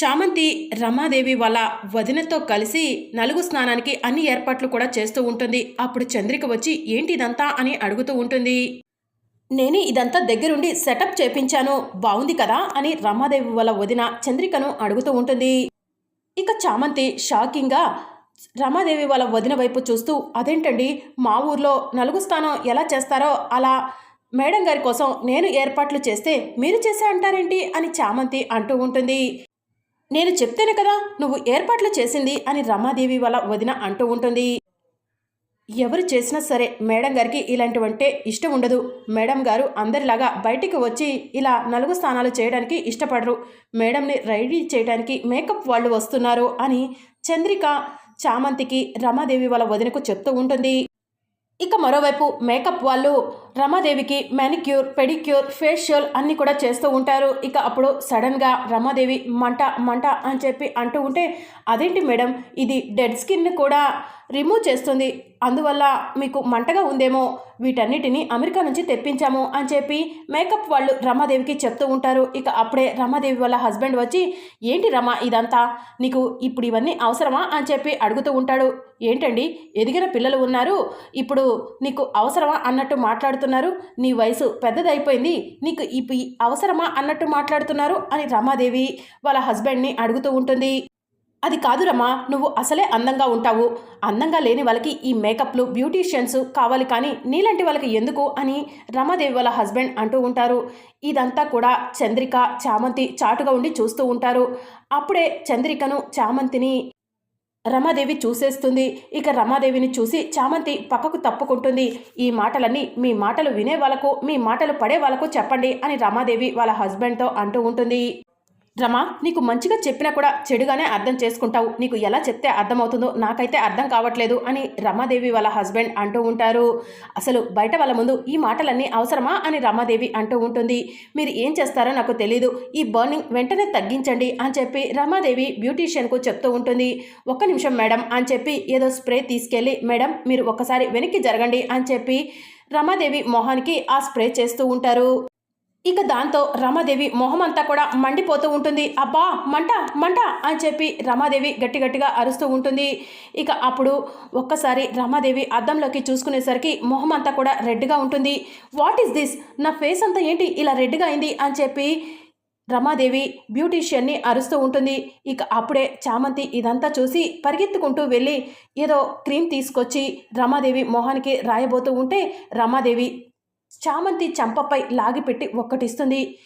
చామంతి రమాదేవి వాళ్ళ వదినతో కలిసి నలుగు స్నానానికి అన్ని ఏర్పాట్లు కూడా చేస్తూ ఉంటుంది. అప్పుడు చంద్రిక వచ్చి ఏంటి ఇదంతా? అని అడుగుతూ ఉంటుంది. నేను ఇదంతా దగ్గరుండి సెటప్ చేపించాను. బాగుంది కదా? అని రమాదేవి వాళ్ళ వదిన చంద్రికను అడుగుతూ ఉంటుంది. ఇక చామంతి షాకింగ్గా రమాదేవి వాళ్ళ వదిన వైపు చూస్తూ అదేంటండి? మా ఊర్లో నలుగు స్థానం ఎలా చేస్తారో అలా మేడం గారి కోసం నేను ఏర్పాట్లు చేస్తే మీరు చేసే అంటారేంటి? అని చామంతి అంటూ ఉంటుంది. నేను చెప్తేనే కదా నువ్వు ఏర్పాట్లు చేసింది అని రమాదేవి వాళ్ళ వదిన అంటూ ఉంటుంది. ఎవరు చేసినా సరే మేడం గారికి ఇలాంటివంటే ఇష్టం ఉండదు. మేడం గారు అందరిలాగా బయటికి వచ్చి ఇలా నలుగు స్నానాలు చేయడానికి ఇష్టపడరు. మేడంని రెడీ చేయడానికి మేకప్ వాళ్ళు వస్తున్నారు అని చంద్రిక చామంతికి రమాదేవి వాళ్ళ వదినకు చెప్తూ ఉంటుంది. ఇక మరోవైపు మేకప్ వాళ్ళు రమాదేవికి మెనిక్యూర్ పెడిక్యూర్ ఫేషియల్ అన్నీ కూడా చేస్తూ ఉంటారు. ఇక అప్పుడు సడన్గా రమాదేవి మంట మంట అని చెప్పి అంటూ ఉంటే అదేంటి మేడం? ఇది డెడ్ స్కిన్ కూడా రిమూవ్ చేస్తుంది. అందువల్ల మీకు మంటగా ఉందేమో? వీటన్నిటిని అమెరికా నుంచి తెప్పించాము అని చెప్పి మేకప్ వాళ్ళు రమాదేవికి చెప్తూ ఉంటారు. ఇక అప్పుడే రమాదేవి వాళ్ళ హస్బెండ్ వచ్చి ఏంటి రమా ఇదంతా? నీకు ఇప్పుడు ఇవన్నీ అవసరమా? అని చెప్పి అడుగుతూ ఉంటాడు. ఏంటండి? ఎదిగిన పిల్లలు ఉన్నారు. ఇప్పుడు నీకు అవసరమా? అన్నట్టు మాట్లాడుతూ మాట్లాడుతున్నారు. నీ వయసు పెద్దదైపోయింది. నీకు ఇప్పుడు అవసరమా అన్నట్టు మాట్లాడుతున్నారు అని రమాదేవి వాళ్ళ హస్బెండ్ని అడుగుతూ ఉంటుంది. అది కాదు రమా నువ్వు అసలే అందంగా ఉంటావు. అందంగా లేని వాళ్ళకి ఈ మేకప్లు బ్యూటీషియన్స్ కావాలి కానీ నీలాంటి వాళ్ళకి ఎందుకు అని రమాదేవి వాళ్ళ హస్బెండ్ అంటూ ఉంటారు. ఇదంతా కూడా చంద్రిక చామంతి చాటుగా ఉండి చూస్తూ ఉంటారు. అప్పుడే చంద్రికను చామంతిని రమాదేవి చూసేస్తుంది. ఇక రమాదేవిని చూసి చామంతి పక్కకు తప్పుకుంటుంది. ఈ మాటలన్నీ మీ మాటలు వినే వాళ్ళకు మీ మాటలు పడే వాళ్ళకు చెప్పండి అని రమాదేవి వాళ్ళ హస్బెండ్తో అంటూ ఉంటుంది. రమా నీకు మంచిగా చెప్పినా కూడా చెడుగానే అర్థం చేసుకుంటావు. నీకు ఎలా చెప్తే అర్థమవుతుందో నాకైతే అర్థం కావట్లేదు అని రమాదేవి వాళ్ళ హస్బెండ్ అంటూ ఉంటారు. అసలు బయట వాళ్ళ ముందు ఈ మాటలన్నీ అవసరమా అని రమాదేవి అంటూ ఉంటుంది. మీరు ఏం చేస్తారో నాకు తెలీదు. ఈ బర్నింగ్ వెంటనే తగ్గించండి అని చెప్పి రమాదేవి బ్యూటీషియన్కు చెప్తూ ఉంటుంది. ఒక్క నిమిషం మేడం అని చెప్పి ఏదో స్ప్రే తీసుకెళ్ళి మేడం మీరు ఒక్కసారి వెనక్కి జరగండి అని చెప్పి రమాదేవి మొహానికి ఆ స్ప్రే చేస్తూ ఉంటారు. ఇక దాంతో రమాదేవి మొహం అంతా కూడా మండిపోతూ ఉంటుంది. అబ్బా మంట మంట అని చెప్పి రమాదేవి గట్టి గట్టిగా అరుస్తూ ఉంటుంది. ఇక అప్పుడు ఒక్కసారి రమాదేవి అద్దంలోకి చూసుకునేసరికి మొహం అంతా కూడా రెడ్గా ఉంటుంది. వాట్ ఈస్ దిస్ నా ఫేస్ అంతా ఏంటి? ఇలా రెడ్గా అయింది? అని చెప్పి రమాదేవి బ్యూటీషియన్ని అరుస్తూ ఉంటుంది. ఇక అప్పుడే చామంతి ఇదంతా చూసి పరిగెత్తుకుంటూ వెళ్ళి ఏదో క్రీమ్ తీసుకొచ్చి రమాదేవి మొహానికి రాయబోతూ ఉంటే రమాదేవి చామంతి చంపపై లాగిపెట్టి ఒక్కటిస్తుంది.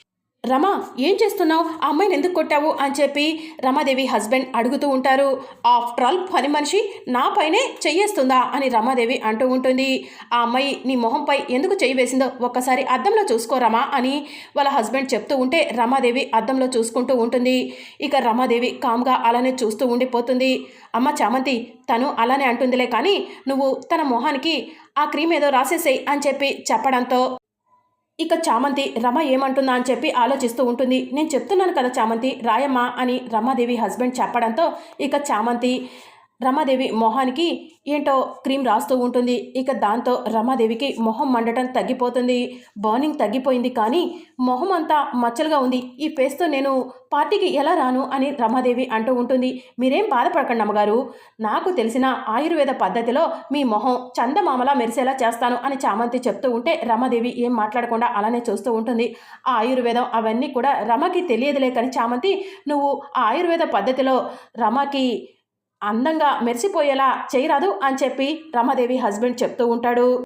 రమా ఏం చేస్తున్నావు? ఆ అమ్మాయిని ఎందుకు కొట్టావు? అని చెప్పి రమాదేవి హస్బెండ్ అడుగుతూ ఉంటారు. ఆఫ్టర్ ఆల్ పని మనిషి నా పైనే చెయ్యేస్తుందా? అని రమాదేవి అంటూ ఉంటుంది. ఆ అమ్మాయి నీ మొహంపై ఎందుకు చెయ్యి వేసిందో ఒక్కసారి అద్దంలో చూసుకోరమా అని వాళ్ళ హస్బెండ్ చెప్తూ ఉంటే రమాదేవి అద్దంలో చూసుకుంటూ ఉంటుంది. ఇక రమాదేవి కామ్గా అలానే చూస్తూ ఉండిపోతుంది. అమ్మ చామంతి తను అలానే అంటుందిలే కానీ నువ్వు తన మొహానికి ఆ క్రీమ్ ఏదో రాసేసేయి అని చెప్పి చెప్పడంతో ఇక చామంతి రమ ఏమంటుందా అని చెప్పి ఆలోచిస్తూ ఉంటుంది. నేను చెప్తున్నాను కదా చామంతి రాయమ్మ అని రమాదేవి హస్బెండ్ చెప్పడంతో ఇక చామంతి రమాదేవి మొహానికి ఏంటో క్రీమ్ రాస్తూ ఉంటుంది. ఇక దాంతో రమాదేవికి మొహం మండటం తగ్గిపోతుంది. బర్నింగ్ తగ్గిపోయింది కానీ మొహం అంతా మచ్చలుగా ఉంది. ఈ ఫేస్తో నేను పార్టీకి ఎలా రాను అని రమాదేవి అంటూ ఉంటుంది. మీరేం బాధపడకండి అమ్మగారు. నాకు తెలిసిన ఆయుర్వేద పద్ధతిలో మీ మొహం చందమామలా మెరిసేలా చేస్తాను అని చామంతి చెప్తూ ఉంటే రమాదేవి ఏం మాట్లాడకుండా అలానే చూస్తూ ఉంటుంది. ఆ ఆయుర్వేదం అవన్నీ కూడా రమకి తెలియదులే కానీ చామంతి నువ్వు ఆ ఆయుర్వేద పద్ధతిలో రమకి అందంగా మెరిసిపోయేలా చేయరాదు అని చెప్పి రమాదేవి హస్బెండ్ చెప్తూ ఉంటాడు.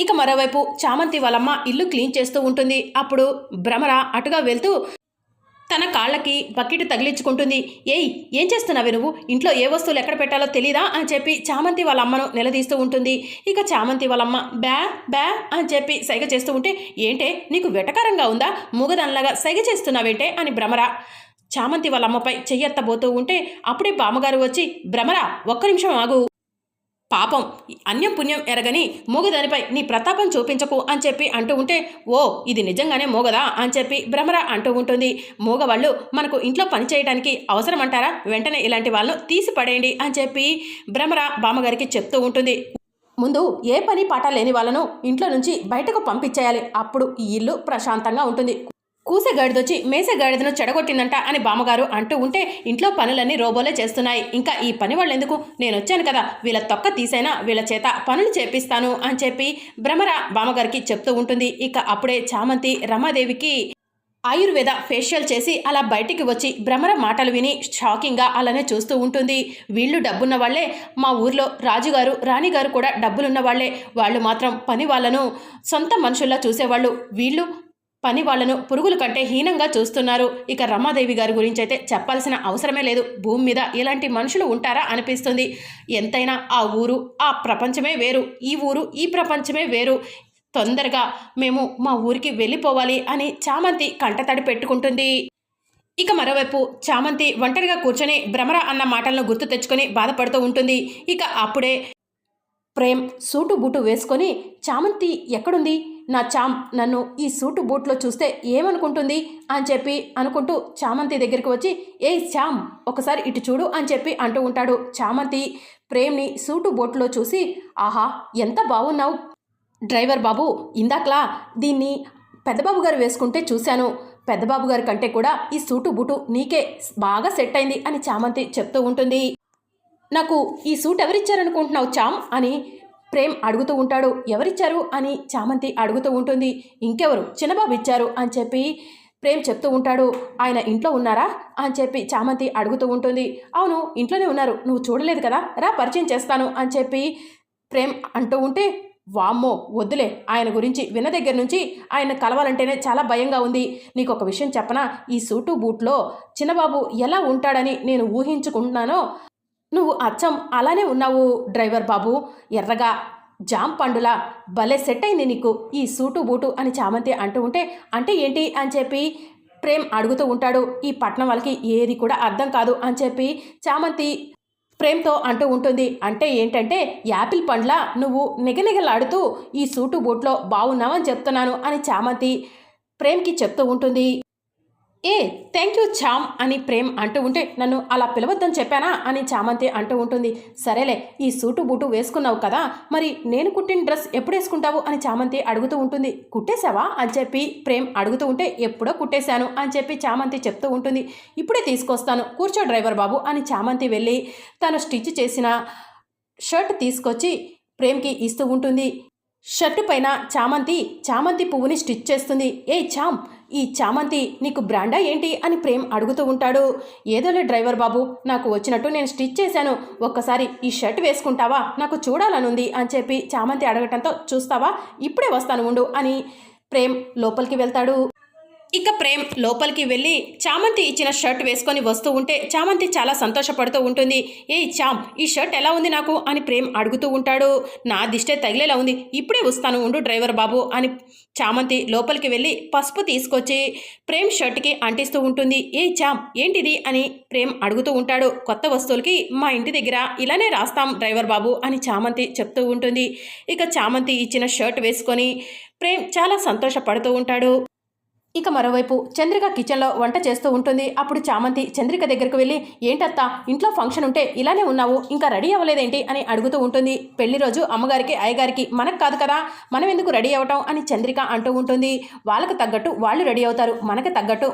ఇక మరోవైపు చామంతి వాళ్ళమ్మ ఇల్లు క్లీన్ చేస్తూ ఉంటుంది. అప్పుడు భ్రమర అటుగా వెళ్తూ తన కాళ్ళకి బకెట్ తగిలించుకుంటుంది. ఏయ్ ఏం చేస్తున్నావు నువ్వు? ఇంట్లో ఏ వస్తువులు ఎక్కడ పెట్టాలో తెలీదా? అని చెప్పి చామంతి వాళ్ళ అమ్మను నిలదీస్తూ ఉంటుంది. ఇక చామంతి వాళ్ళమ్మ బ్యా బ్యా అని చెప్పి సైగ చేస్తూ ఉంటే ఏంటే నీకు వెటకారంగా ఉందా? మూగదానిలాగా సైగ చేస్తున్నావేంటే? అని భ్రమర చామంతి వాళ్ళ అమ్మపై చెయ్యెత్తబోతూ ఉంటే అప్పుడే బామ్మగారు వచ్చి భ్రమర ఒక్క నిమిషం ఆగు. పాపం అన్యం పుణ్యం ఎరగని మూగదానిపై నీ ప్రతాపం చూపించకు అని చెప్పి అంటూ ఉంటే ఓ ఇది నిజంగానే మూగదా? అని చెప్పి భ్రమర అంటూ ఉంటుంది. మూగవాళ్ళు మనకు ఇంట్లో పని చేయడానికి అవసరం అంటారా వెంటనే ఇలాంటి వాళ్ళను తీసి పడేయండి అని చెప్పి భ్రమర బామ్మగారికి చెప్తూ ఉంటుంది. ముందు ఏ పని పాట లేని వాళ్ళను ఇంట్లో నుంచి బయటకు పంపించేయాలి. అప్పుడు ఈ ఇల్లు ప్రశాంతంగా ఉంటుంది. కూసెగాడిదొచ్చి మేసగాడిదను చెడగొట్టిందంట అని బామ్మగారు అంటూ ఉంటే ఇంట్లో పనులన్నీ రోబోలే చేస్తున్నాయి. ఇంకా ఈ పని వాళ్ళు ఎందుకు నేను వచ్చాను కదా. వీళ్ళ తొక్క తీసైనా వీళ్ళ చేత పనులు చేపిస్తాను అని చెప్పి భ్రమర బామ్మగారికి చెప్తూ ఉంటుంది. ఇక అప్పుడే చామంతి రమాదేవికి ఆయుర్వేద ఫేషియల్ చేసి అలా బయటికి వచ్చి భ్రమర మాటలు విని షాకింగ్గా అలానే చూస్తూ ఉంటుంది. వీళ్ళు డబ్బున్న వాళ్ళే. మా ఊర్లో రాజుగారు రాణిగారు కూడా డబ్బులున్న వాళ్ళే. వాళ్ళు మాత్రం పని వాళ్ళను సొంత మనుషుల్లా చూసేవాళ్ళు. వీళ్ళు పని వాళ్ళను పురుగులు కంటే హీనంగా చూస్తున్నారు. ఇక రమాదేవి గారి గురించి అయితే చెప్పాల్సిన అవసరమే లేదు. భూమి మీద ఇలాంటి మనుషులు ఉంటారా అనిపిస్తుంది. ఎంతైనా ఆ ఊరు ఆ ప్రపంచమే వేరు. ఈ ఊరు ఈ ప్రపంచమే వేరు. తొందరగా మేము మా ఊరికి వెళ్ళిపోవాలి అని చామంతి కంటతడి పెట్టుకుంటుంది. ఇక మరోవైపు చామంతి ఒంటరిగా కూర్చొని భ్రమర అన్న మాటలను గుర్తు తెచ్చుకొని బాధపడుతూ ఉంటుంది. ఇక అప్పుడే ప్రేమ్ సూటు బూటు వేసుకొని చామంతి ఎక్కడుంది? నా చామ్ నన్ను ఈ సూటు బూట్లో చూస్తే ఏమనుకుంటుంది అని చెప్పి అనుకుంటూ చామంతి దగ్గరికి వచ్చి ఏ శ్యామ్ ఒకసారి ఇటు చూడు అని చెప్పి అంటూ ఉంటాడు. చామంతి ప్రేమ్ని సూటు బోట్లో చూసి ఆహా ఎంత బాగున్నావు డ్రైవర్ బాబు ఇందాకలా దీన్ని పెద్దబాబు గారు వేసుకుంటే చూశాను. పెద్దబాబు గారి కంటే కూడా ఈ సూటు బూటు నీకే బాగా సెట్ అయింది అని చామంతి చెప్తూ ఉంటుంది. నాకు ఈ సూట్ ఎవరిచ్చారనుకుంటున్నావు చామ్ అని ప్రేమ్ అడుగుతూ ఉంటాడు ఎవరిచ్చారు? అని చామంతి అడుగుతూ ఉంటుంది ఇంకెవరు? చిన్నబాబు ఇచ్చారు అని చెప్పి ప్రేమ్ చెప్తూ ఉంటాడు ఆయన ఇంట్లో ఉన్నారా? అని చెప్పి చామంతి అడుగుతూ ఉంటుంది అవును ఇంట్లోనే ఉన్నారు నువ్వు చూడలేదు కదా రా పరిచయం చేస్తాను అని చెప్పి ప్రేమ్ అంటూ ఉంటే వామ్మో వద్దులే ఆయన గురించి విన్న దగ్గర నుంచి ఆయన కలవాలంటేనే చాలా భయంగా ఉంది. నీకు ఒక విషయం చెప్పనా? ఈ సూటు బూట్లో చిన్నబాబు ఎలా ఉంటాడని నేను ఊహించుకుంటున్నానో నువ్వు అచ్చం అలానే ఉన్నావు డ్రైవర్ బాబు. ఎర్రగా జామ్ పండులా భలే సెట్ అయింది నీకు ఈ సూటు బూటు అని చామంతి అంటూ ఉంటే అంటే ఏంటి అని చెప్పి ప్రేమ్ అడుగుతూ ఉంటాడు. ఈ పట్నం వాళ్ళకి ఏది కూడా అర్థం కాదు అని చెప్పి చామంతి ప్రేమ్తో అంటూ ఉంటుంది. అంటే ఏంటంటే యాపిల్ పండ్ల నువ్వు నిగనిగలాడుతూ ఈ సూటు బూట్లో బాగున్నావని చెప్తున్నాను అని చామంతి ప్రేమ్కి చెప్తూ ఉంటుంది. ఏ థ్యాంక్ యూ చామ్ అని ప్రేమ్ అంటూ ఉంటే నన్ను అలా పిలవద్దని చెప్పానా అని చామంతి అంటూ ఉంటుంది. సరేలే ఈ సూటు బూటు వేసుకున్నావు కదా మరి నేను కుట్టిన డ్రెస్ ఎప్పుడు వేసుకుంటావు అని చామంతి అడుగుతూ ఉంటుంది. కుట్టేశావా అని చెప్పి ప్రేమ్ అడుగుతూ ఉంటే ఎప్పుడో కుట్టేశాను అని చెప్పి చామంతి చెప్తూ ఉంటుంది. ఇప్పుడే తీసుకొస్తాను కూర్చో డ్రైవర్ బాబు అని చామంతి వెళ్ళి తను స్టిచ్ చేసిన షర్ట్ తీసుకొచ్చి ప్రేమ్కి ఇస్తూ ఉంటుంది. షర్టు పైన చామంతి చామంతి పువ్వుని స్టిచ్ చేస్తుంది. ఏ చామ్ ఈ చామంతి నీకు బ్రాండా ఏంటి అని ప్రేమ్ అడుగుతూ ఉంటాడు. ఏదోలే డ్రైవర్ బాబు నాకు వచ్చినట్టు నేను స్టిచ్ చేశాను. ఒక్కసారి ఈ షర్ట్ వేసుకుంటావా? నాకు చూడాలనుంది అని చెప్పి చామంతి అడగటంతో చూస్తావా? ఇప్పుడే వస్తాను ఉండు అని ప్రేమ్ లోపలికి వెళ్తాడు. ఇక ప్రేమ్ లోపలికి వెళ్ళి చామంతి ఇచ్చిన షర్ట్ వేసుకొని వస్తూ ఉంటే చామంతి చాలా సంతోషపడుతూ ఉంటుంది. ఏ చామ్ ఈ షర్ట్ ఎలా ఉంది నాకు? అని ప్రేమ్ అడుగుతూ ఉంటాడు. నా దిష్టే తగిలేలా ఉంది. ఇప్పుడే వస్తాను ఉండు డ్రైవర్ బాబు అని చామంతి లోపలికి వెళ్ళి పసుపు తీసుకొచ్చి ప్రేమ్ షర్ట్కి అంటిస్తూ ఉంటుంది. ఏ చామ్ ఏంటిది? అని ప్రేమ్ అడుగుతూ ఉంటాడు. కొత్త వస్తువులకి మా ఇంటి దగ్గర ఇలానే రాస్తాం డ్రైవర్ బాబు అని చామంతి చెప్తూ ఉంటుంది. ఇక చామంతి ఇచ్చిన షర్ట్ వేసుకొని ప్రేమ్ చాలా సంతోషపడుతూ ఉంటాడు. ఇక మరోవైపు చంద్రిక కిచెన్లో వంట చేస్తూ ఉంటుంది. అప్పుడు చామంతి చంద్రిక దగ్గరకు వెళ్ళి ఏంటత్తా ఇంట్లో ఫంక్షన్ ఉంటే ఇలానే ఉన్నావు ఇంకా రెడీ అవ్వలేదేంటి? అని అడుగుతూ ఉంటుంది. పెళ్ళి రోజు అమ్మగారికి అయ్యగారికి మనకు కాదు కదా మనం ఎందుకు రెడీ అవ్వటం? అని చంద్రిక అంటూ ఉంటుంది. వాళ్ళకు తగ్గట్టు వాళ్ళు రెడీ అవుతారు. మనకి తగ్గట్టు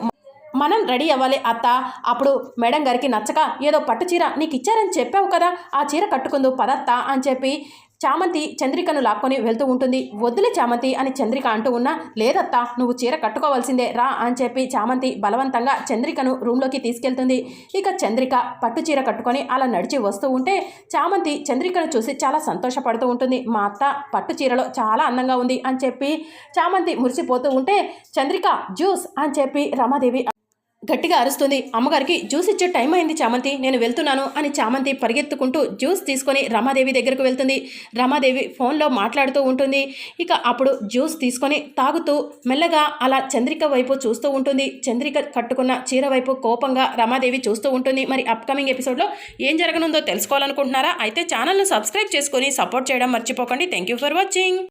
మనం రెడీ అవ్వాలి అత్త. అప్పుడు మేడం గారికి నచ్చక ఏదో పట్టు చీర నీకు ఇచ్చారని చెప్పావు కదా ఆ చీర కట్టుకుందు పదత్తా అని చెప్పి చామంతి చంద్రికను లాక్కొని వెళ్తూ ఉంటుంది. వద్దులే చామంతి అని చంద్రిక అంటూ ఉన్నా లేదత్తా నువ్వు చీర కట్టుకోవాల్సిందే రా అని చెప్పి చామంతి బలవంతంగా చంద్రికను రూమ్లోకి తీసుకెళ్తుంది. ఇక చంద్రిక పట్టు చీర కట్టుకొని అలా నడిచి వస్తూ ఉంటే చామంతి చంద్రికను చూసి చాలా సంతోషపడుతూ ఉంటుంది. మా అత్త పట్టు చీరలో చాలా అందంగా ఉంది అని చెప్పి చామంతి మురిసిపోతూ ఉంటే చంద్రిక జ్యూస్ అని చెప్పి రమాదేవి గట్టిగా అరుస్తుంది. అమ్మగారికి జ్యూస్ ఇచ్చే టైం అయింది చామంతి. నేను వెళ్తున్నాను అని చామంతి పరిగెత్తుకుంటూ జ్యూస్ తీసుకొని రమాదేవి దగ్గరకు వెళ్తుంది. రమాదేవి ఫోన్లో మాట్లాడుతూ ఉంటుంది. ఇక అప్పుడు జ్యూస్ తీసుకొని తాగుతూ మెల్లగా అలా చంద్రిక వైపు చూస్తూ ఉంటుంది. చంద్రిక కట్టుకున్న చీర వైపు కోపంగా రమాదేవి చూస్తూ ఉంటుంది. మరి అప్కమింగ్ ఎపిసోడ్లో ఏం జరగనుందో తెలుసుకోవాలనుకుంటున్నారా? అయితే ఛానల్ను సబ్స్క్రైబ్ చేసుకొని సపోర్ట్ చేయడం మర్చిపోకండి. Thank you for watching